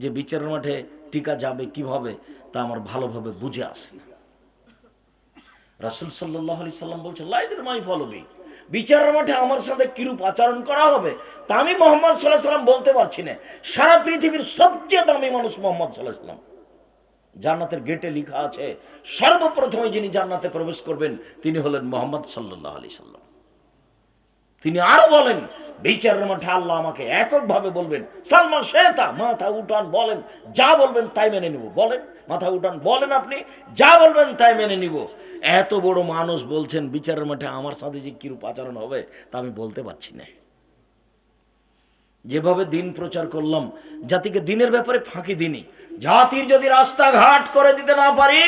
যে বিচারের মাঠে টিকা যাবে কীভাবে, তা আমার ভালোভাবে বুঝে আসে না। রাসুল সাল্লাহ আলি সাল্লাম বলছেন লাইদের মাই ফলবি বিচারের মাঠে আমার সাথে কিরূপ আচরণ করা হবে, তা আমি মোহাম্মদ সাল্লাহ সাল্লাম বলতে পারছি না। সারা পৃথিবীর সবচেয়ে দামি মানুষ মোহাম্মদ সাল্লাহ সাল্লাম। জান্নাতের গেটে লেখা আছে, সর্বপ্রথমে যিনি জান্নাতে প্রবেশ করবেন, তিনি হলেন মোহাম্মদ সাল্লাহ আলি সাল্লাম। তিনি আরও বলেন বিচারের মাঠে আল্লাহ আমাকে এককভাবে বলবেন সালমা শেতা, মাথা উঠান বলেন, যা বলবেন তাই মেনে নিব। বলেন, মাথা উঠান বলেন আপনি, যা বলবেন তাই মেনে নিব। এত বড় মানুষ বলছেন, বিচারের মাঠে আমার সাথে যে কিরূপ আচরণ হবে তা আমি বলতে পারছি না। যেভাবে দিন প্রচার করলাম, জাতিকে দিনের ব্যাপারে ফাঁকি দিনি জাতির যদি রাস্তাঘাট করে দিতে না পারি,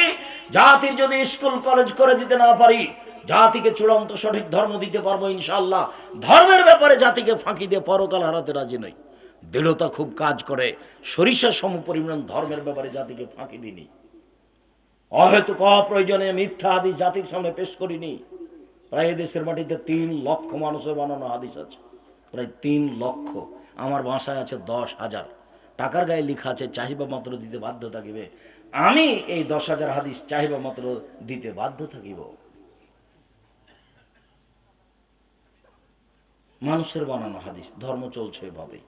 জাতির যদি স্কুল, কলেজ করে দিতে না পারি জাতিকে চূড়ান্ত সঠিক ধর্ম দিতে পারব ইনশাল্লাহ ধর্মের ব্যাপারে জাতিকে ফাঁকি দিয়ে পরকাল হারাতে রাজি নই। দৃঢ়তা খুব কাজ করে। সরিষা সম পরিমাণ ধর্মের ব্যাপারে জাতিকে ফাঁকি দিনি অহেতুক অপ্রয়োজনে মিথ্যা হাদিস জাতির সামনে পেশ করিনি। প্রায় দেশের মাটিতে তিন লক্ষ মানুষের বানানো হাদিস আছে। প্রায় তিন লক্ষ। আমার বাসায় আছে দশ হাজার। টাকার গায়ে লেখা আছে, চাহিবা মাত্র দিতে বাধ্য থাকিবে। আমি এই দশ হাজার হাদিস চাহিবা মাত্র দিতে বাধ্য থাকিব। মানুষের বানানো হাদিস, ধর্ম চলছে এভাবেই।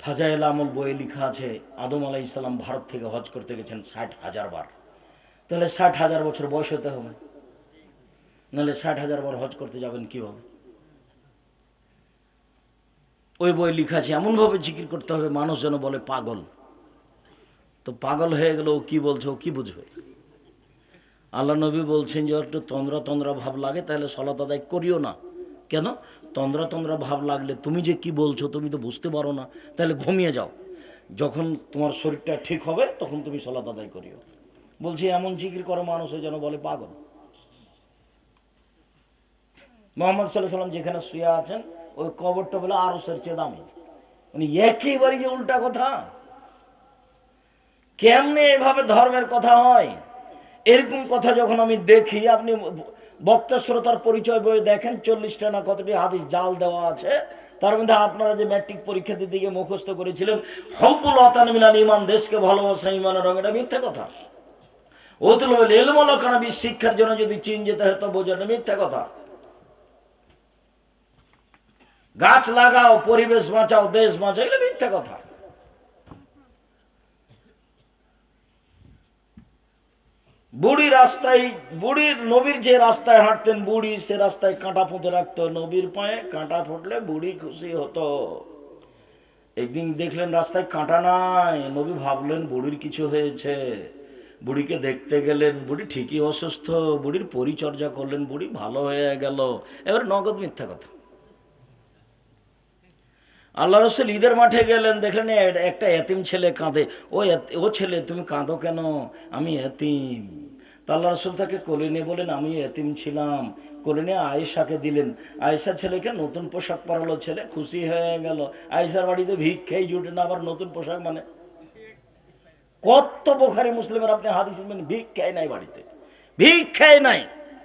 ফাজাইল আমল বইয়ে লেখা আছে, আদম আলাই ইসলাম ভারত থেকে হজ করতে গেছেন ষাট হাজার বার। তাহলে ষাট হাজার বছর বয়স হতে হবে। নাহলে ষাট হাজার বার হজ করতে যাবেন কীভাবে? ওই বই লেখা আছে, এমনভাবে জিকির করতে হবে, মানুষ যেন বলে পাগল। তো পাগল হয়ে গেল ও কি বলছে, ও কি বুঝবে? আল্লাহ নবী বলছেন যে একটু তন্দ্রা তন্দ্রা ভাব লাগে, তাহলে সলাত আদায় করিও না। কেন? তন্দ্রা তন্দ্রা ভাব লাগলে তুমি যে কি বলছো তুমি তো বুঝতে পারো না, তাহলে ঘুমিয়ে যাও। যখন তোমার শরীরটা ঠিক হবে, তখন তুমি সলাত আদায় করিও। বলছি, এমন জিকির করো মানুষ যেন বলে পাগল। মোহাম্মদ সাল্লাহ সাল্লাম যেখানে শুয়ে আছেন, ওই কবরটা বলে আরও সের চেয়ে দামি। মানে একেবারে যে উল্টা কথা। কেমনে এভাবে ধর্মের কথা হয়? এরকম কথা যখন আমি দেখি, আপনি বক্তা শ্রোতার পরিচয় বই দেখেন, চল্লিশটা না কতটি হাদিস জাল দেওয়া আছে, তার মধ্যে আপনারা যে ম্যাট্রিক পরীক্ষা দিতে গিয়ে মুখস্থ করেছিলেন, হব্বুল অতান মিলান ইমান দেশকে ভালোবাসা ইমানের রং এটা মিথ্যা কথা। ও তুল এলমলকানাবি শিক্ষার জন্য যদি চীন যেতে হয়, তো বোঝাটা মিথ্যা কথা। গাছ লাগাও, পরিবেশ বাঁচাও, দেশ বাঁচাও, এগুলো মিথ্যা কথা। বুড়ি রাস্তায় বুড়ির নবীর যে রাস্তায় হাঁটতেন বুড়ি, সে রাস্তায় কাঁটা ফুঁতে রাখতো। নবীর পায়ে কাঁটা ফুটলে বুড়ি খুশি হতো। একদিন দেখলেন রাস্তায় কাঁটা নাই। নবী ভাবলেন, বুড়ির কিছু হয়েছে। বুড়িকে দেখতে গেলেন, বুড়ি ঠিকই অসুস্থ। বুড়ির পরিচর্যা করলেন, বুড়ি ভালো হয়ে গেল। এবার নগদ মিথ্যা কথা। আল্লাহ রসুল ঈদের মাঠে গেলেন, দেখলেন একটা এতিম ছেলে কাঁদে। ও ও ছেলে, তুমি কাঁদো কেন? আমি এতিম। তা আল্লাহ রসুল তাকে কোলে নিয়ে বলেন আমি এতিম ছিলাম। কোলে নিয়ে আয়েশাকে দিলেন। আয়েশা ছেলেকে নতুন পোশাক পরালো, ছেলে খুশি হয়ে গেল। আয়েশার বাড়িতে ভিক্ষেই জুটে না, আবার নতুন পোশাক মানে। কত বোখারি মুসলিমের আপনি হাদিস ভিক্ষাই নাই বাড়িতে। ভিক্ষাই নাই।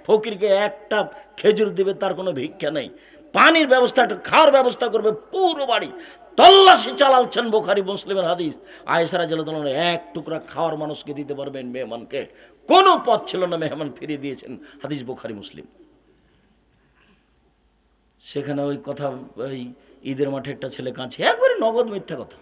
ফকিরকে একটা খেজুর দিবে, তার কোনো ভিক্ষা নেই। পানির ব্যবস্থা, একটু খাওয়ার ব্যবস্থা করবে পুরো বাড়ি। তল্লাশি চালাচ্ছেন বোখারি মুসলিমের হাদিস। আয়েসারা জেলা এক টুকরা খাওয়ার মানুষকে দিতে পারবেন মেহমানকে। কোনো পথ ছিল না মেহমান ফিরিয়ে দিয়েছেন হাদিস বোখারি মুসলিম। সেখানে ওই কথা, ওই ঈদের মাঠে একটা ছেলে কাঁদছে। একবারে নগদ মিথ্যা কথা।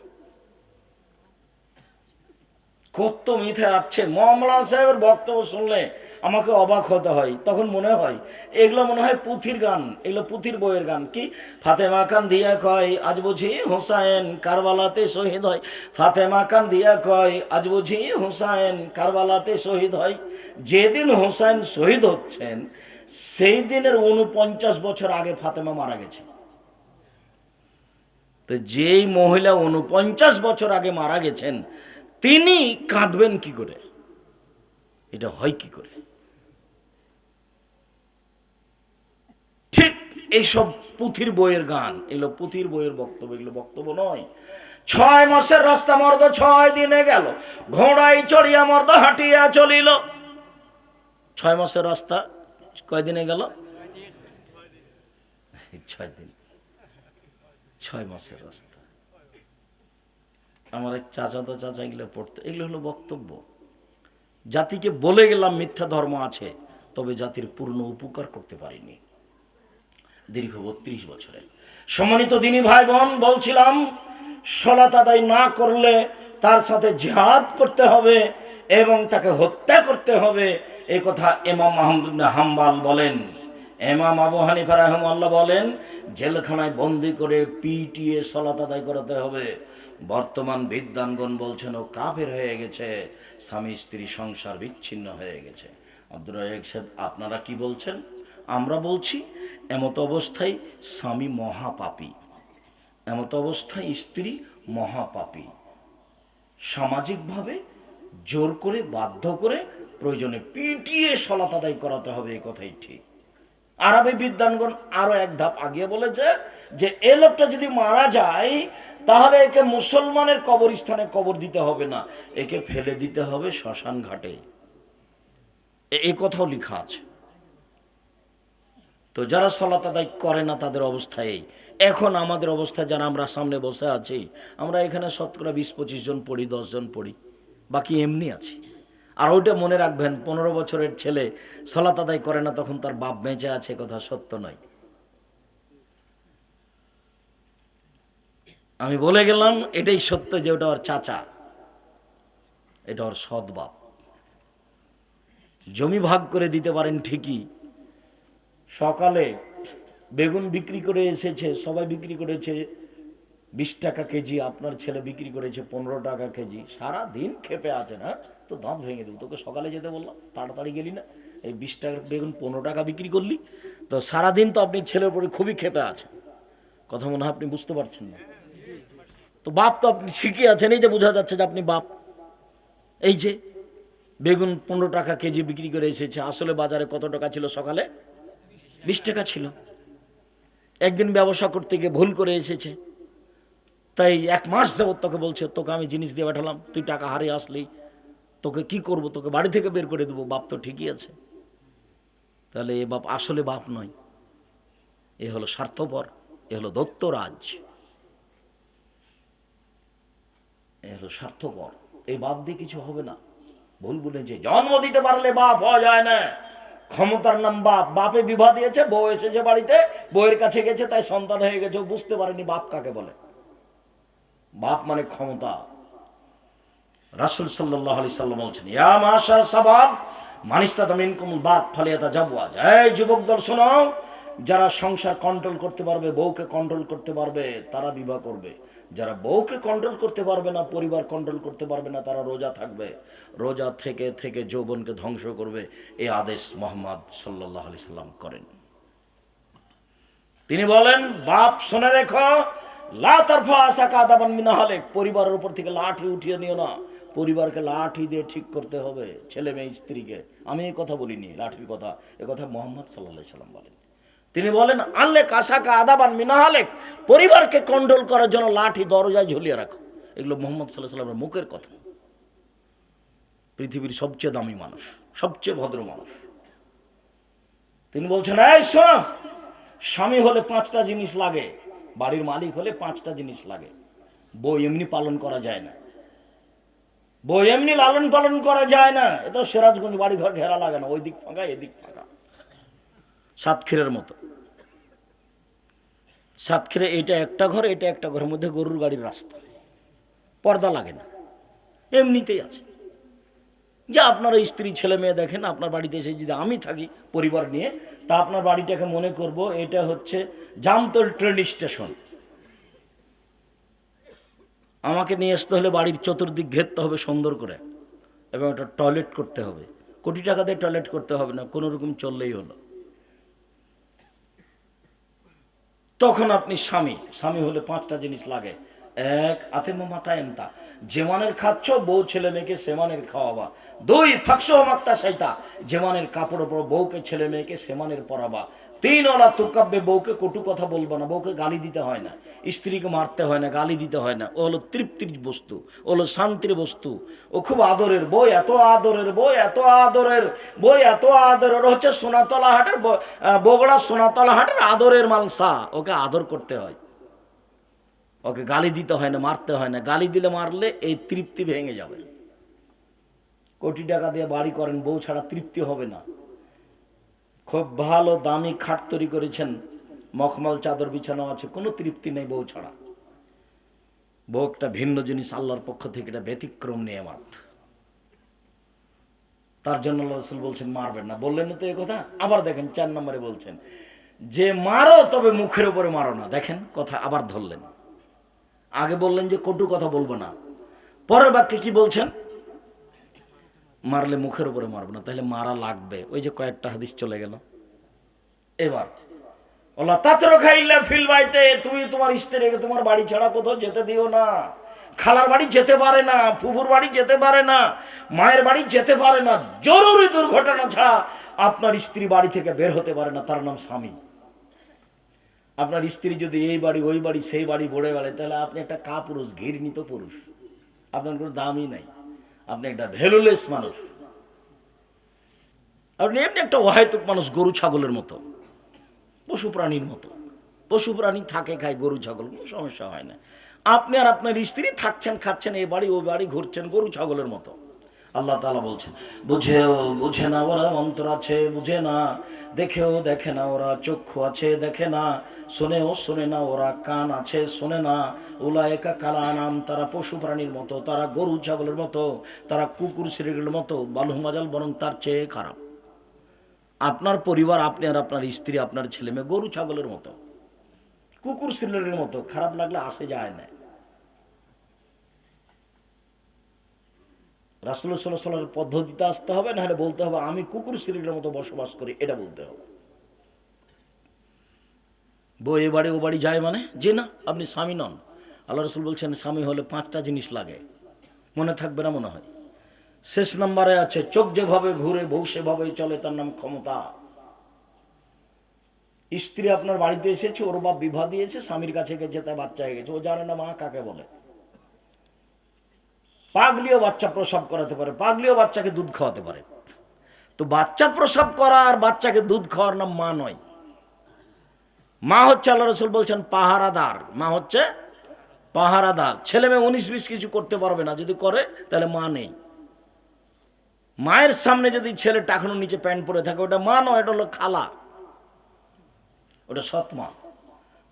কত মিথে আছে। মমলান সাহেবের বক্তব্য শুনলে আমাকে অবাক হতে হয়। তখন মনে হয়, এগুলো মনে হয় পুথির গান, এগুলো পুথির বইয়ের গান। কি? ফাতেমা খান দিয়া কয়, আজ বুঝি হুসাইন কারবালাতে শহীদ হয়। ফাতেমা খান দিয়া কয়, আজ বুঝি হুসাইন কারবালাতে শহীদ হয়। যেদিন হুসাইন শহীদ হচ্ছেন, সেই দিনের উনপঞ্চাশ বছর আগে ফাতেমা মারা গেছে। তো যেই মহিলা উনপঞ্চাশ বছর আগে মারা গেছেন, তিনি কাঁদবেন কি করে? এটা হয় কি করে ঠিক এইসব পুঁথির বইয়ের গান, এগুলো পুঁথির বইয়ের বক্তব্য, এগুলো বক্তব্য নয়। ছয় মাসের রাস্তা মর্দ ছয় দিনে গেল, ঘোড়ায় চড়িয়া মর্দ হাঁটিয়া চলিল। ছয় মাসের রাস্তা কয় দিনে গেল? ছয় দিন। ছয় মাসের রাস্তা। আমার এক চাচা তো চাচা এগুলো পড়তো, এগুলো হলো বক্তব্য। জাতিকে বলে গেলাম মিথ্যা ধর্ম আছে, তবে জাতির পূর্ণ উপকার করতে পারিনি। দীর্ঘ বত্রিশ বছরে সম্মানিত দিনী ভাই বোন বলছিলাম সলাত আদায় না করলে তার সাথে জিহাদ করতে হবে এবং তাকে হত্যা করতে হবে। এই কথা এমাম মাহমুদ হাম্বাল বলেন। এমাম আবু হানিফা রাহমাল্লাহ বলেন, জেলখানায় বন্দি করে পিটিয়ে সলাত আদায় করাতে হবে। বর্তমান বিদ্যানগণ বলছেন, ও কাফের হয়ে গেছে, স্বামী স্ত্রী সংসার বিচ্ছিন্ন হয়ে গেছে। আব্দুর রাজাক সাহেব, আপনারা কি বলছেন? আমরা বলছি, এমত অবস্থায় স্বামী মহাপাপী। এমত অবস্থায় স্ত্রী মহাপাপী। সামাজিকভাবে জোর করে, বাধ্য করে, প্রয়োজনে পিটিয়ে সলাত আদায় করাতে হবে, এই কথাই ঠিক। আরবে বিদ্যানগণ আরও এক ধাপ আগে বলেছে যে, এ লোকটা যদি মারা যায়, তাহলে একে মুসলমানের কবরস্থানে কবর দিতে হবে না, একে ফেলে দিতে হবে শ্মশান ঘাটে। এ- কথাও লেখা আছে। তো যারা সলাত আদায় করে না, তাদের অবস্থা এই। এখন আমাদের অবস্থা যারা আমরা সামনে বসে আছি, আমরা এখানে শতকরা বিশ পঁচিশ জন পড়ি, দশ জন পড়ি, বাকি এমনি আছি। আর ওইটা মনে রাখবেন, পনেরো বছরের ছেলে সলাত আদায় করে না, তখন তার বাপ বেঁচে আছে, কথা সত্য নয়। আমি বলে গেলাম, এটাই সত্য যে ওটা ওর চাচা, এটা ওর সৎ বাপ। জমি ভাগ করে দিতে পারেন ঠিকই সকালে বেগুন বিক্রি করে এসেছে, সবাই বিক্রি করেছে বিশ টাকা কেজি, আপনার ছেলে বিক্রি করেছে পনেরো টাকা কেজি। সারা দিন খেপে আছে না? তো দাঁত ভেঙে দেবো তোকে সকালে যেতে বললাম, তাড়াতাড়ি গেলি না? এই বিশ টাকা বেগুন পনেরো টাকা বিক্রি করলি, তো সারাদিন তো আপনি ছেলের উপরে খুবই খেপে আছেন কথা মনে হয় আপনি বুঝতে পারছেন না। তো বাপ তো আপনি শিখে আছেন, এই যে বোঝা যাচ্ছে যে আপনি বাপ। এই যে বেগুন পনেরো টাকা কেজি বিক্রি করে এসেছে, আসলে বাজারে কত টাকা ছিল সকালে? বিশ টাকা ছিল। একদিন ব্যবসা করতে গিয়ে ভুল করে এসেছে। তাই এক মাস যাবত তোকে বলছে, তোকে আমি জিনিস দিয়ে পাঠালাম, তুই টাকা হারিয়ে আসলি। তোকে কি করব? তোকে বাড়ি থেকে বের করে দেবো। বাপ তো ঠিকই আছে। তাহলে এ বাপ আসলে বাপ নয়। এ হলো স্বার্থপর, এ হলো দত্তরাজ এ হলো স্বার্থপর। এই বাপ দিয়ে কিছু হবে না। ভুল বলেছে, জন্ম দিতে পারলে বাপ হওয়া যায় না। ক্ষমতার নাম বাপ। বাপে বিবাহ দিয়েছে, বউ এসেছে বাড়িতে, বউয়ের কাছে গেছে, তাই সন্তান হয়ে গেছে। বুঝতে পারেনি বাপ কাকে বলে। বাপ মানে ক্ষমতা। রাসুল সাল্লাহ আলি সাল্লাম বলছেন, ইয়া মাশার সাবাব মানিস্তা তামিন কুমুল বাপ ফালিয়াতা জাবুয়াজ এই যুবক দল, শোনো, যারা সংসার কন্ট্রোল করতে পারবে, বউকে কন্ট্রোল করতে পারবে, তারা বিবাহ করবে। যারা বউকে কন্ট্রোল করতে পারবে না, পরিবার কন্ট্রোল করতে পারবে না, তারা রোজা থাকবে। রোজা থেকে থেকে যৌবনকে ধ্বংস করবে এই আদেশ মোহাম্মদ সাল্লাহ আলি সাল্লাম করেন। তিনি বলেন, বাপ, শুনে রেখো, লা তারফা আশা কাদাবান মিনাহালে পরিবারের উপর থেকে লাঠি উঠিয়ে নিও না। পরিবারকে লাঠি দিয়ে ঠিক করতে হবে, ছেলে মেয়ে, স্ত্রীকে। আমি এই কথা বলিনি, লাঠির কথা, এ কথা মোহাম্মদ সাল্লাহ সাল্লাম বলেন। তিনি বলেন আল্লে কাসাকা আদাবান মিনাহালেক, পরিবারকে কন্ট্রোল করার জন্য লাঠি দরজায় ঝুলিয়ে রাখো। এগুলো মোহাম্মদ সাল্লাহ সাল্লামের মুখের কথা। পৃথিবীর সবচেয়ে দামি মানুষ, সবচেয়ে ভদ্র মানুষ। তিনি বলছেন, এই শোনো, স্বামী হলে পাঁচটা জিনিস লাগে, বাড়ির মালিক হলে পাঁচটা জিনিস লাগে। বউ এমনি পালন করা যায় না। বউ এমনি লালন পালন করা যায় না। এ তো সিরাজগঞ্জ বাড়ি ঘর ঘেরা লাগে না ওই দিক ফাঁকা, এদিক ফাঁকা। সাতক্ষীরের মতো। সাতক্ষীরে এটা একটা ঘর, এটা একটা ঘরের মধ্যে গরুর গাড়ির রাস্তা। পর্দা লাগে না। এমনিতেই আছে। যে আপনারা স্ত্রী ছেলে মেয়ে দেখেন, আপনার বাড়িতে এসে যদি আমি থাকি পরিবার নিয়ে, তা আপনার বাড়িটাকে মনে করব এটা হচ্ছে জামতল ট্রেন স্টেশন আমাকে নিয়ে আসতে হলে বাড়ির চতুর্দিক ঘেরতে হবে সুন্দর করে, এবং একটা টয়লেট করতে হবে। কোটি টাকা দিয়ে টয়লেট করতে হবে না, কোনো রকম চললেই হলো। তখন আপনি স্বামী। স্বামী হলে পাঁচটা জিনিস লাগে। এক আতে মাতা এমতা। যেমানের খাচ্ছ, বউ ছেলে মেয়েকে সেমানের খাওয়াবা। দুই ফাঁকশো মাক্তা সাইতা। যেমানের কাপড় পর, বউকে ছেলে মেয়েকে সেমানের পরাবা। তিন, ওলা তুকাব্যে বউকে কটু কথা বলব না, বউকে গালি দিতে হয় না। স্ত্রীকে মারতে হয় না, গালি দিতে হয় না। ও হলো তৃপ্তির বস্তু, ও হলো শান্তির বস্তু। ও খুব আদরের বই এত আদরের বই এত আদরের বই এত আদরের। হচ্ছে সোনাতলা হাটের বগড়া সোনাতলা হাটের আদরের মালসা। ওকে আদর করতে হয়। ওকে গালি দিতে হয় না, মারতে হয় না। গালি দিলে মারলে এই তৃপ্তি ভেঙে যাবে। কোটি টাকা দিয়ে বাড়ি করেন, বউ ছাড়া তৃপ্তি হবে না। খুব ভালো দামি খাট তৈরি করেছেন। মখমল, চাদর বিছানো আছে, কোনো তৃপ্তি নেই বউ ছাড়া। বউ একটা ভিন্ন জিনিস আল্লাহর পক্ষ থেকে, এটা ব্যতিক্রম নিয়ে মাত তার জন্য আল্লাহ রসুল বলছেন, মারবেন না। বললেন না তো এই কথা? আবার দেখেন, চার নম্বরে বলছেন, যে মারো তবে মুখের উপরে মারো না। দেখেন, কথা আবার ধরলেন। আগে বললেন যে কটু কথা বলব না। পরের বাক্যে কি বলছেন? মারলে মুখের উপরে মারবো না, তাহলে মারা লাগবে। ওই যে কয়েকটা হাদিস চলে গেল। এবার ওলা তাতর খাইলে ফিল বাইতে, তুমি তোমার স্ত্রীকে তোমার বাড়ি ছাড়া কোথাও যেতে দিও না। খালার বাড়ি যেতে পারে না, ফুফুর বাড়ি যেতে পারে না, মায়ের বাড়ি যেতে পারে না, জরুরি দুর্ঘটনা ছাড়া আপনার স্ত্রী বাড়ি থেকে বের হতে পারে না, তার নাম স্বামী। আপনার স্ত্রী যদি এই বাড়ি, ওই বাড়ি, সেই বাড়ি বড়ে বেড়ায়, তাহলে আপনি একটা কা পুরুষ ঘৃণিত পুরুষ। আপনার কোনো দামই নাই। আপনি একটা ভ্যালুলেস মানুষ। আপনি এমনি একটা অহেতুক মানুষ, গরু, ছাগলের মতো। পশু প্রাণীর মতো। পশু প্রাণী থাকে, খায়, গরু, ছাগল, কোনো সমস্যা হয় না। আপনি আর আপনার স্ত্রী থাকছেন, খাচ্ছেন এ বাড়ি, ও বাড়ি ঘুরছেন, গরু, ছাগলের মতো। আল্লাহ তালা বলছেন, বুঝেও বুঝে না ওরা অন্তর আছে, বুঝে না। দেখেও দেখে না ওরা, চক্ষু আছে, দেখে না। শোনেও শোনে না ওরা, কান আছে, শোনে না। ওলা একা কালা নাম তারা পশু প্রাণীর মতো, তারা গরু, ছাগলের মতো, তারা কুকুর শ্রেণির মতো, বালুমাজাল বরং তার চেয়ে খারাপ। আপনার পরিবার, আপনি আর আপনার স্ত্রী, আপনার ছেলে মেয়ে, গরু, ছাগলের মতো, কুকুর শ্রেণির মতো, খারাপ লাগলে আসে যায় না। রাসুল সাল্লাহ পদ্ধতিতে আসতে হবে, নাহলে বলতে হবে, আমি কুকুর শ্রেণির মতো বসবাস করি, এটা বলতে হবে। বউ এ বাড়ি, ও বাড়ি যায় মানে? যে না, আপনি স্বামী নন। আল্লাহ রসুল বলছেন, স্বামী হলে পাঁচটা জিনিস লাগে। মনে থাকবে না মনে হয়। শেষ নম্বরে আছে, চোখ যেভাবে ঘুরে বউ সেভাবেই চলে, তার নাম ক্ষমতা। স্ত্রী আপনার বাড়িতে এসেছে, ওর বাপ বিবাহ দিয়েছে, স্বামীর কাছে গেছে তাই বাচ্চা হয়ে গেছে, ও জানে না মা কাকে বলে। পাগলিও বাচ্চা প্রসব করাতে পারে, পাগলিও বাচ্চাকে দুধ খাওয়াতে পারে। তো বাচ্চা প্রসব করা আর বাচ্চাকে দুধ খাওয়ার নাম মা নয়। মা হচ্ছে আল্লাহ রসুল বলছেন পাহারাদার। মা হচ্ছে পাহারাদার। ছেলে মেয়ে উনিশ বিশ কিছু করতে পারবে না, যদি করে, তাহলে মা নেই। মায়ের সামনে যদি ছেলে টাকানোর নিচে প্যান্ট পরে থাকে, ওটা মা নয়, এটা হলো খালা। ওটা সৎ মা।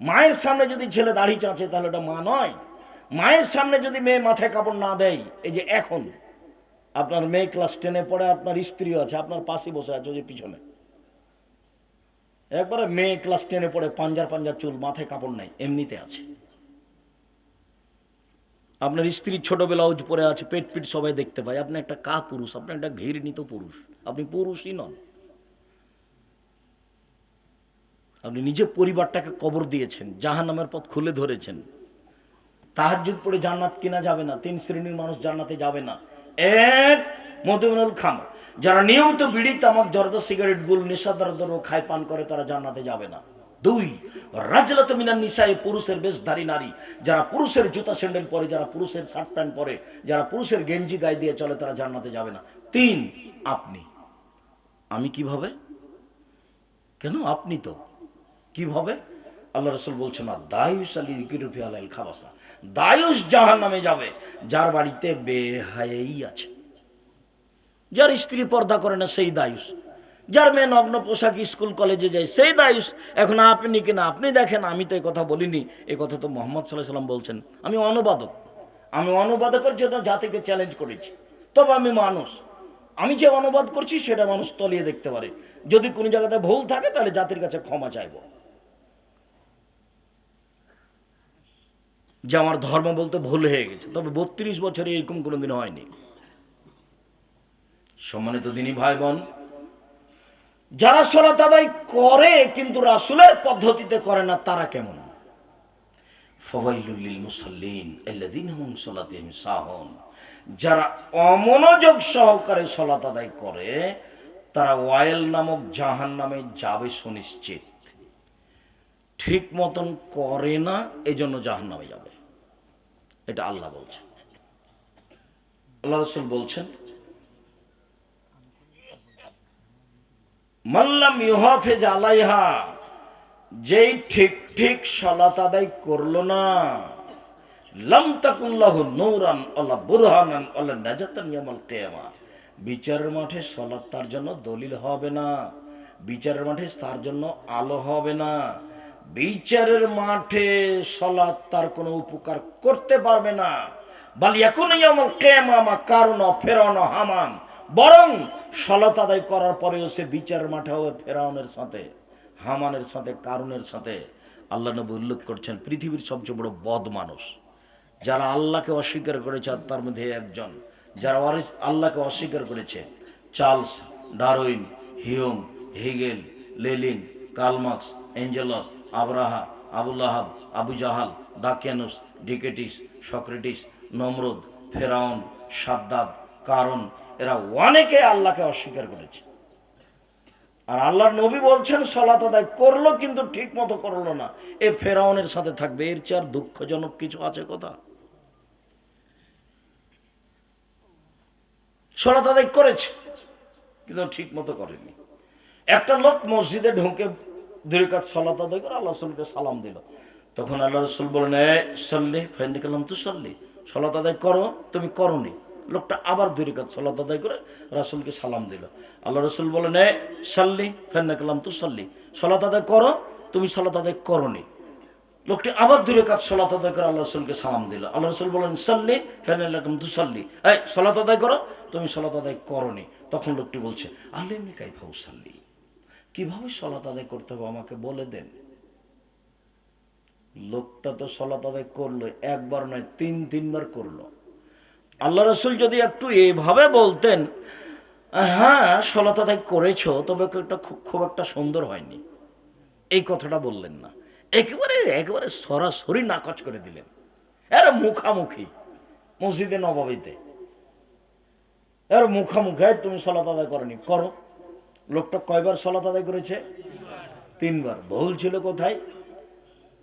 মায়ের সামনে যদি ছেলে দাড়ি চাঁচে, তাহলে ওটা মা নয়। মায়ের সামনে যদি মেয়ে মাথায় কাপড় না দেয়, এই যে এখন, আপনার মেয়ে ক্লাস টেনে পড়ে, আপনার স্ত্রীও আছে, আপনার পাশে বসে আছে যে পিছনে। একবারে মেয়ে ক্লাস টেনে পড়ে, পাঞ্জার পাঞ্জার চুল, মাথায় কাপড় নাই, এমনিতে আছে। আপনার স্ত্রী ছোট ব্লাউজ পরে আছে, পেট পিট সবাই দেখতে পায়। আপনি একটা কা পুরুষ, আপনি একটা ঘৃণিত পুরুষ। আপনি পুরুষই নন। আপনি নিজে পরিবারটাকে কবর দিয়েছেন জাহান নামের পথ খুলে ধরেছেন। তাহাজুদ পড়ে জান্নাত কিনা যাবে না, তিন শ্রেণির মানুষ জান্নাতে যাবে না। এক মধুমিনুল খাম যারা নিয়মিত বিড়ি তামাক জর্দা সিগারেট, গুল, নেশাদার দ্রব্য খায়, পান করে, তারা জান্নাতে যাবে না। দুই, রাজলত মিনান নিসায় পুরুষের বেশধারী নারী। যারা পুরুষের জুতা স্যান্ডেল পরে, যারা পুরুষের শার্ট প্যান্ট পরে, যারা পুরুষের গেঞ্জি গায়ে দিয়ে চলে, তারা জান্নাতে যাবে না। তিন, আপনি। আমি কীভাবে? কেন আপনি তো? কীভাবে? আল্লাহ রসুল বলছেন না দায়ুস আলী কিরুফি আলাইল খাবাসা। দায়ুস জাহান নামে যাবে, যার বাড়িতে বেহাই আছে। যার স্ত্রী পর্দা করে না, সেই দায়ুস। যার মেয়ে নগ্ন পোশাক স্কুল, কলেজে যায়, সেই দায়ুস। এখন আপনি কিনা আপনি দেখেন, আমি তো এই কথা বলিনি। এই কথা তো মোহাম্মদ সাল্লাহ সাল্লাম বলছেন। আমি অনুবাদক। আমি অনুবাদকের জন্য জাতিকে চ্যালেঞ্জ করেছি। তবে আমি মানুষ। আমি যে অনুবাদ করছি, সেটা মানুষ তলিয়ে দেখতে পারে। যদি কোনো জায়গাতে ভুল থাকে, তাহলে জাতির কাছে ক্ষমা চাইব। যে আমার ধর্ম বলতে ভুল হয়ে গেছে। তবে বত্রিশ বছরে এরকম কোনোদিন হয়নি। সম্মানিত দিনী ভাই বোন যারা সলাত আদায় করে, কিন্তু রাসুলের পদ্ধতিতে করে না, তারা কেমন? যারা অমনোযোগ সহকারে সলাত আদায় করে, তারা ওয়াইল নামক জাহান নামে যাবে সুনিশ্চিত। ঠিক মতন করে না, এজন্য জাহান নামে যাবে। এটা আল্লাহ বলছেন। আল্লাহ রসুল বলছেন মাল্লাম ইউহাফেজ আলাইহা, যেই ঠিক ঠিক সলাত আদায় করল না, লাম তাকুল্লাহ নৌরান আল্লাহ বুরহানান আল্লাহ নাজাতান ইয়ামাল কিয়ামা, বিচারের মাঠে সলাৎ তার জন্য দলিল হবে না, বিচারের মাঠে তার জন্য আলো হবে না, বিচারের মাঠে সলাৎ তার কোনো উপকার করতে পারবে না। বালিয়াকুন ইয়ামাল কিয়ামা কারণ ফেরানো হামান বরং সলাত আদায় করার পরেও সে বিচার মাঠে হবে ফেরাউনের সাথে, হামানের সাথে, কারুনের সাথে। আল্লাহ নবী উল্লেখ করছেন, পৃথিবীর সবচেয়ে বড় বদ মানুষ। যারা আল্লাহকে অস্বীকার করেছে আর তার মধ্যে একজন। যারা আল্লাহকে অস্বীকার করেছে, Charles Darwin, Hume, Hegel, Lenin Karl Marx Engels, Abraha Abul আহাব আবু জাহাল দাকিয়ানুস, ডিকেটিস, সক্রেটিস, নমরুদ, ফেরাউন সাদ্দাদ কারণ এরা অনেকে আল্লাহকে অস্বীকার করেছে। আর আল্লাহর নবী বলছেন, সলাত আদায় করল কিন্তু ঠিক মতো করল না। এ ফেরাউনের সাথে থাকবে। এর চেয়ে আর দুঃখজনক কিছু আছে কথা? সলাত আদায় করেছে, কিন্তু ঠিক মতো করেনি। একটা লোক মসজিদে ঢুকে দুরিকাত সলাত আদায় করে আল্লাহ রসুলকে সালাম দিল। তখন আল্লাহ রসুল বলেন এ সল্লি ফেন্ডি কালাম তু সল্লি, সলাত আদায় করো, তুমি করনি। লোকটা আবার দুই রেখাত সলাত আদায় করে রাসুলকে সালাম দিল। আল্লাহ রসুল বলেন এ সাল্লি ফেন্না কালাম তু সল্লি সলাত আদায় করো, তুমি সলাত আদায় করনি। লোকটি আবার দূরে কাজ সলাত আদায় করে আল্লাহ রসুলকে সালাম দিল। আল্লাহ রসুল বলেন সাল্লি ফেনাল্লাম তু সাল্লি এই, সলাত আদায় করো, তুমি সলাত আদায় করনি। তখন লোকটি বলছে আল্লাহ এমনি কাইফাউ সাল্লি কীভাবে সলাত আদায় করতে হবে আমাকে বলে দেন? লোকটা তো সলাত আদায় করল, একবার নয়, তিন, তিনবার করল। আল্লাহ রসুল যদি একটু এইভাবে বলতেন হ্যাঁ সলাত আদায় করেছ, তবে একটা খুব একটা সুন্দর হয়নি। এই কথাটা বললেন না। একেবারে একেবারে সরাসরি নাকচ করে দিলেন। এর মুখামুখি মসজিদে নবাবিতে। এর মুখামুখি তুমি সলাত আদায় করনি, করো। লোকটা কয়বার সলাত আদায় করেছে? তিনবার। ভুল ছিল কোথায়?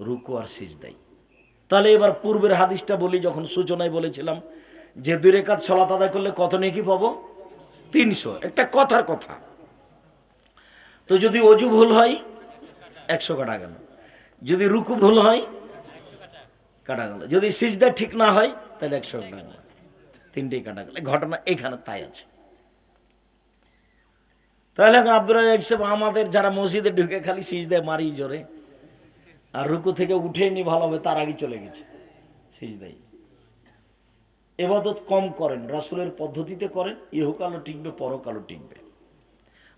রুকু আর সিজদাই। তাহলে এবার পূর্বের হাদিসটা বলি, যখন সূচনায় বলেছিলাম যে দুই রেখাত সলাত আদায় করলে কত নেকি পাবো? তিনশো। একটা কথার কথা। তো যদি অজু ভুল হয়, একশো কাটা গেল। যদি রুকু ভুল হয়, কাটা গেল। যদি সিজদা ঠিক না হয়, তাহলে একশো কাটা গেল। তিনটেই কাটা গেল। ঘটনা এখানে তাই আছে। তাহলে এখন আব্দুল রাজাক আমাদের যারা মসজিদে ঢুকে খালি সিজদায় মারি জোরে, আর রুকু থেকে উঠে নি ভালো হবে, তার আগে চলে গেছে সিজদাই এবাদত কম করেন, রাসুলের পদ্ধতিতে করেন, ইহকালও টিকবে, পরকালও টিকবে।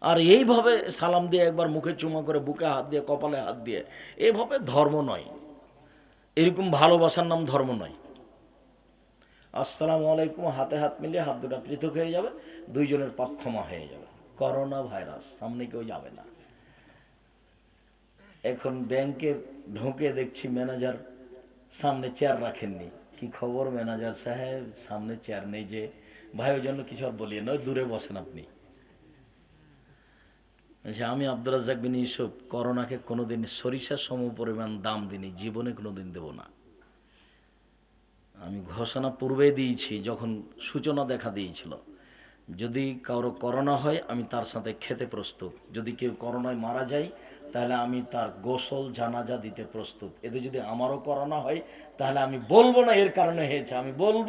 আর এইভাবে সালাম দিয়ে একবার মুখে চুমা করে, বুকে হাত দিয়ে, কপালে হাত দিয়ে, এভাবে ধর্ম নয়। এরকম ভালোবাসার নাম ধর্ম নয়। আসসালামু আলাইকুম, হাতে হাত মিলিয়ে হাত দুটা পৃথক হয়ে যাবে, দুইজনের পাপ ক্ষমা হয়ে যাবে। করোনা ভাইরাস, সামনে কেউ যাবে না। এখন ব্যাংকে ঢুকে দেখছি ম্যানেজার সামনে চেয়ার রাখেননি। কি খবর? ম্যানেজার সাহেব, সামনে চেয়ার নেই যে। ভাই, ওই জন্য কিছু আর বলিয়ে নয়, দূরে বসেন আপনি। আমি আব্দুল রাজ্জাক বিন ইউসুফ, করোনাকে কোনোদিন সরিষার সম পরিমাণ দাম দিনি, জীবনে কোনোদিন দেব না। আমি ঘোষণা পূর্বে দিয়েছি, যখন সূচনা দেখা দিয়েছিল। যদি কারও করোনা হয়, আমি তার সাথে খেতে প্রস্তুত। যদি কেউ করোনায় মারা যায় তাহলে আমি তার গোসল, জানাজা দিতে প্রস্তুত। এতে যদি আমারও করোনা হয়, তাহলে আমি বলব না এর কারণে হয়েছে। আমি বলব,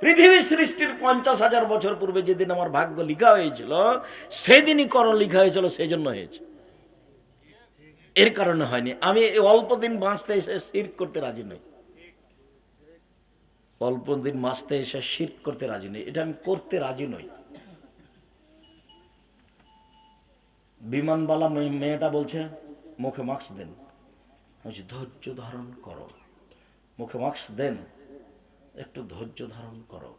পৃথিবী সৃষ্টির পঞ্চাশ হাজার বছর পূর্বে যেদিন আমার ভাগ্য লিখা হয়েছিল, সেদিনই করণ লিখা হয়েছিল সেই জন্য হয়েছে। এর কারণে হয়নি। আমি অল্প দিন বাঁচতে এসে শির করতে রাজি নই। অল্প দিন বাঁচতে এসে শির করতে রাজি নই। এটা আমি করতে রাজি নই। বিমানবালা মেয়ে- মেয়েটা বলছে, মুখে মাস্ক দেন। বলছি, ধৈর্য ধারণ করো। মুখে মাস্ক দেন? একটু ধৈর্য ধারণ করো।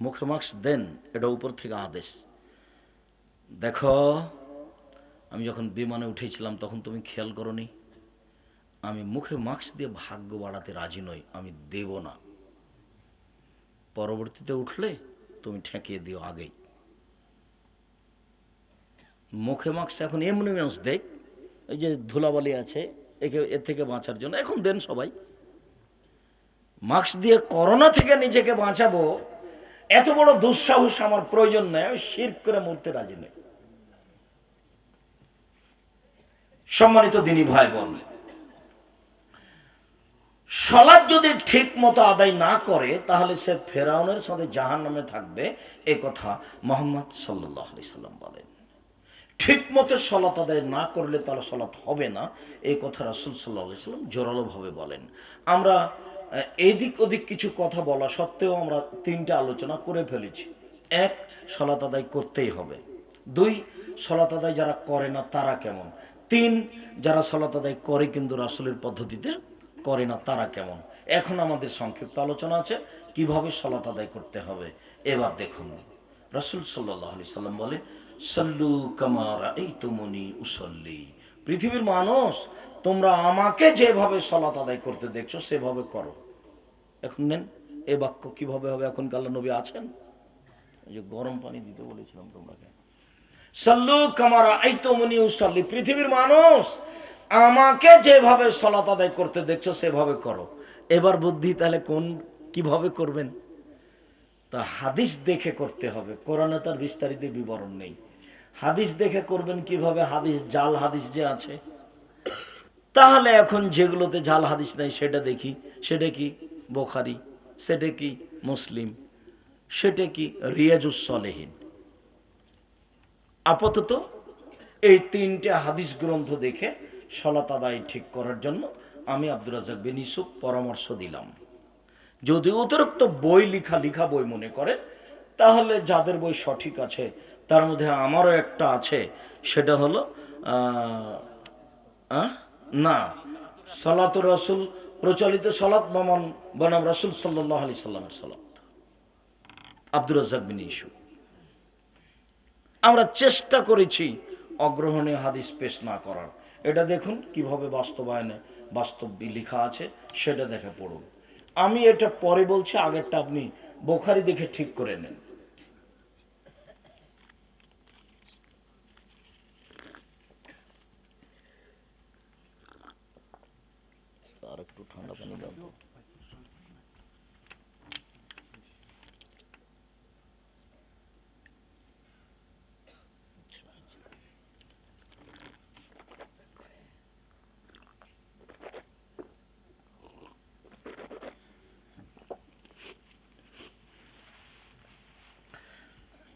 মুখে মাস্ক দেন, এটা উপর থেকে আদেশ। দেখো, আমি যখন বিমানে উঠেছিলাম, তখন তুমি খেয়াল করনি? আমি মুখে মাস্ক দিয়ে ভাগ্য বাড়াতে রাজি নই, আমি দেব না। পরবর্তীতে উঠলে তুমি ঠেকিয়ে দিও আগেই। মুখে মাস্ক এখন এমনি মানুষ দেখ এই যে ধুলাবালি আছে, একে, এর থেকে বাঁচার জন্য। এখন দেন সবাই। মাস্ক দিয়ে করোনা থেকে নিজেকে বাঁচাবো, এত বড় দুঃসাহস আমার প্রয়োজন নেই, আমি শির করে মরতে রাজি নেই। সম্মানিত দিনী ভাই বোন সলাদ যদি ঠিক মতো আদায় না করে, তাহলে সে ফেরাউনের সাথে জাহান নামে থাকবে, এ কথা মোহাম্মদ সাল্লাহ সাল্লাম বলেন। ঠিক মতো সলাত আদায় না করলে তাহলে সলাত হবে না। এই কথা রাসুল সাল্লাহ সাল্লাম জোরালোভাবে বলেন। আমরা এদিক ওদিক কিছু কথা বলা সত্ত্বেও আমরা তিনটা আলোচনা করে ফেলেছি। এক সলাত আদায় করতেই হবে। দুই সলাত আদায় যারা করে না তারা কেমন? তিন, যারা সলাত আদায় করে কিন্তু রাসুলের পদ্ধতিতে করে না তারা কেমন? এখন আমাদের সংক্ষিপ্ত আলোচনা আছে, কীভাবে সলাত আদায় করতে হবে? এবার দেখুন। রাসুল সাল্লাহ আলি সাল্লাম বলে সল্লু কামার এই উসল্লি। পৃথিবীর মানুষ, তোমরা আমাকে যেভাবে সলাত আদায় করতে দেখছ, সেভাবে করো। এখন নেন, এ বাক্য কীভাবে হবে? এখন কাল্লা নবী আছেন? এই যে গরম পানি দিতে বলেছিলাম তোমরাকে। সল্লু কামারা এই তুমনি উসল্লি। পৃথিবীর মানুষ, আমাকে যেভাবে সলাত আদায় করতে দেখছ, সেভাবে করো। এবার বুদ্ধি, তাহলে কোন, কীভাবে করবেন? তা হাদিস দেখে করতে হবে। কোরআনে তার বিস্তারিত বিবরণ নেই। হাদিস দেখে করবেন কীভাবে? হাদিস, জাল হাদিস যে আছে। তাহলে এখন যেগুলোতে জাল হাদিস নাই, সেটা দেখি। সেটা কি? বোখারি। সেটা কি? মুসলিম। সেটা কি? রিয়াজুস সলেহীন। আপাতত এই তিনটে হাদিস গ্রন্থ দেখে সলাত আদায় ঠিক করার জন্য আমি আব্দুর রাজাক বিন ইসুফ পরামর্শ দিলাম। যদি অতিরিক্ত বই লিখা লিখা বই মনে করেন, তাহলে যাদের বই সঠিক আছে তার মধ্যে আমারও একটা আছে, সেটা হলো? না সলাত রসুল, প্রচলিত সলাত মামন বনাম রসুল সাল্লাহ আলি সাল্লামের সলাত। আব্দুর রাজাক বিন ইসু। আমরা চেষ্টা করেছি অগ্রহণে হাদিস পেশ না করার। এটা দেখুন কীভাবে বাস্তবায়নে বাস্তব লেখা আছে, সেটা দেখে পড়ুন। আমি এটা পরে বলছি, আগেরটা আপনি বোখারি দেখে ঠিক করে নেন আর একটু ঠান্ডা পানি দাও তো।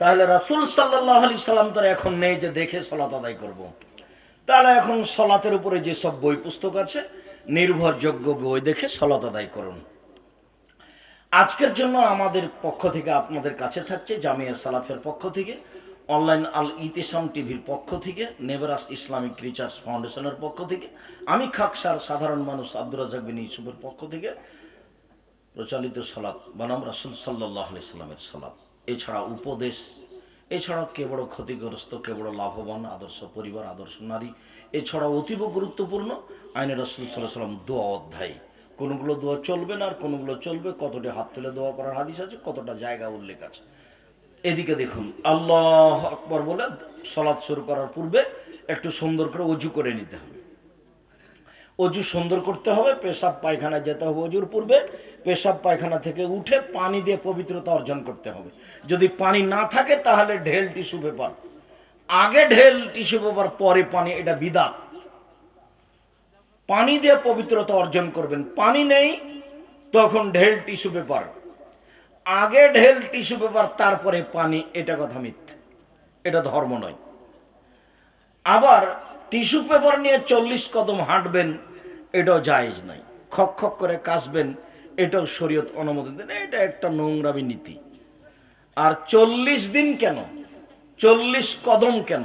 তাহলে রাসুল সাল্লাহ আলি সাল্লাম তার এখন নেই যে দেখে সলাত আদায় করব। তাহলে এখন সলাতের উপরে যেসব বই পুস্তক আছে, নির্ভরযোগ্য বই দেখে সলাত আদায় করুন আজকের জন্য আমাদের পক্ষ থেকে আপনাদের কাছে থাকছে জামিয়া সালাফের পক্ষ থেকে, অনলাইন আল ইতিসাম টিভির পক্ষ থেকে নেবরাস ইসলামিক রিসার্চ ফাউন্ডেশনের পক্ষ থেকে, আমি খাকসার সাধারণ মানুষ আব্দুর রাজাক বিন ইউসুফের পক্ষ থেকে প্রচলিত সলাৎ বনাম রাসুল সাল্লাহ আলি সাল্লামের সলাৎ এছাড়া উপদেশ, এছাড়াও কে বড় ক্ষতিগ্রস্ত, কে বড় লাভবান, আদর্শ পরিবার, আদর্শ নারী, এছাড়াও অতীব গুরুত্বপূর্ণ আইনের রসুল সাল্লাম দোয়া অধ্যায়। কোনগুলো দোয়া চলবে না আর কোনগুলো চলবে, কতটা হাত তুলে দোয়া করার হাদিস আছে, কতটা জায়গা উল্লেখ আছে। এদিকে দেখুন, আল্লাহ আকবর বলে সলাদ শুরু করার পূর্বে একটু সুন্দর করে অজু করে নিতে হবে। অজু সুন্দর করতে হবে, পেশাব পায়খানা যেতে হবে অজুর পূর্বে, পেশাব পায়খানা থেকে উঠে পানি দিয়ে পবিত্রতা অর্জন করতে হবে। যদি পানি না থাকে তাহলে ঢেল টিস্যু পেপার। আগে ঢেল টিস্যু পেপার, পরে পানি, এটা বিদা পানি দিয়ে পবিত্রতা অর্জন করবেন। পানি নেই, তখন ঢেল টিস্যু পেপার। আগে ঢেল টিস্যু পেপার, তারপরে পানি, এটা কথা মিথ্যে। এটা ধর্ম নয়। আবার টিস্যু পেপার নিয়ে চল্লিশ কদম হাঁটবেন, এটাও জায়েজ নাই। খক খক করে কাশবেন এটাও শরীয়ত অনুমোদন দেন এটা একটা নোংরামি নীতি। আর চল্লিশ দিন কেন? চল্লিশ কদম কেন।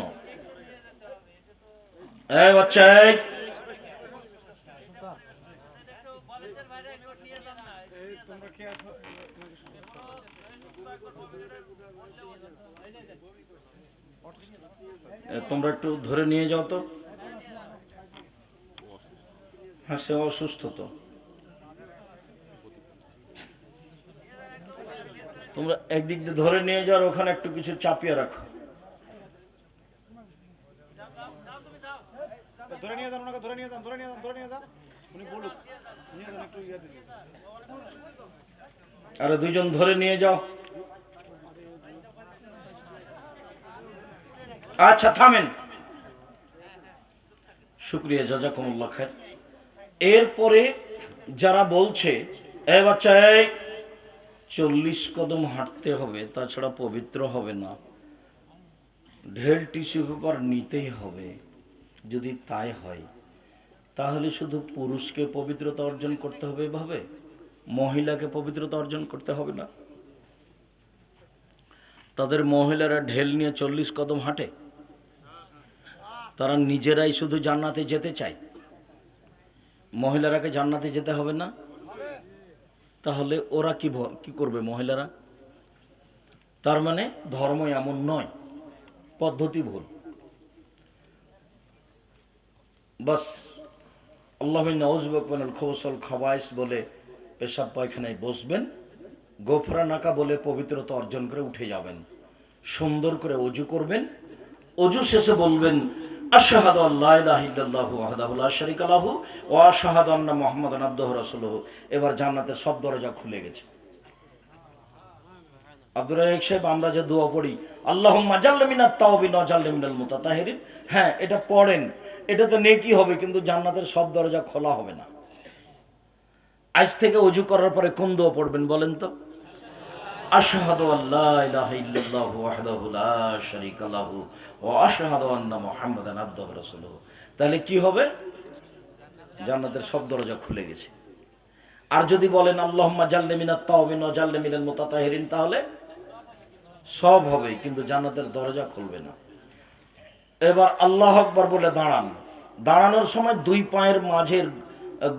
তোমরা একটু ধরে নিয়ে যাও তো। হ্যাঁ সে অসুস্থ তো তোমরা একদিক দিয়ে ধরে নিয়ে যাও ওখানে একটু কিছু চাপিয়ে রাখো। ধরে নিয়ে যান ওনাকে ধরে নিয়ে যান ধরে নিয়ে যান ধরে নিয়ে যান। উনি বলুক নিয়ে যান একটু ইয়ে আরে দুইজন ধরে নিয়ে যাও। আচ্ছা থামেন। শুক্রিয়া জাজাকুমুল্লাহ খায়ের এরপরে যারা বলছে, এ বাচ্চা, এই চল্লিশ কদম হাঁটতে হবে, তাছাড়া পবিত্র হবে না। ঢেল টিস্যু পেপার নিতেই হবে, যদি তাই হয়। তাহলে শুধু পুরুষকে পবিত্রতা অর্জন করতে হবে এভাবে? মহিলাকে পবিত্রতা অর্জন করতে হবে না? তাদের মহিলারা ঢেল নিয়ে চল্লিশ কদম হাঁটে। তারা নিজেরাই শুধু জান্নাতে যেতে চায়। মহিলারাকে জান্নাতে যেতে হবে না? তাহলে ওরা কি কি করবে মহিলারা? তার মানে ধর্ম এমন নয়, পদ্ধতি ভুল। বাস, আল্লাহ নওয়াজবাকুল খোসল খাবাইস বলে পেশাব পায়খানায় বসবেন, গোফরা নাকা বলে পবিত্রতা অর্জন করে উঠে যাবেন। সুন্দর করে অজু করবেন, অজু শেষে বলবেন আল্লাহ এবার জান্নাতের সব দরজা খুলে গেছে। আব্দুর সাহেব, আমরা যে দোয়া পড়ি মুতাতাহিরিন। হ্যাঁ এটা পড়েন, এটাতে নেকি হবে, কিন্তু জান্নাতের সব দরজা খোলা হবে না। আজ থেকে অজু করার পরে কোন দোয়া পড়বেন বলেন তো? আশহাদু আল্লা ইলাহা ইল্লাল্লাহু ওয়াহদাহু লা শারীকা লাহু ওয়া আশহাদু আন্না মুহাম্মাদান আবদুহু রাসূলুহু। তাহলে কি হবে? জান্নাতের সব দরজা খুলে গেছে। আর যদি বলেন, আল্লাহুম্মা জাল্লি মিনাত তাওবিন ওয়া জাল্লি মিনাল মুতাতাহিরিন তাহলে সব হবে, কিন্তু জান্নাতের দরজা খুলবে না। এবার আল্লাহ আকবর বলে দাঁড়ান। দাঁড়ানোর সময় দুই পায়ের মাঝের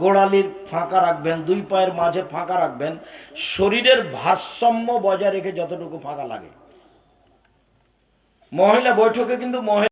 গোড়ালির ফাঁকা রাখবেন, দুই পায়ের মাঝে ফাঁকা রাখবেন, শরীরের ভারসাম্য বজায় রেখে যতটুকু ফাঁকা লাগে। মহিলা বৈঠকে কিন্তু মহিলা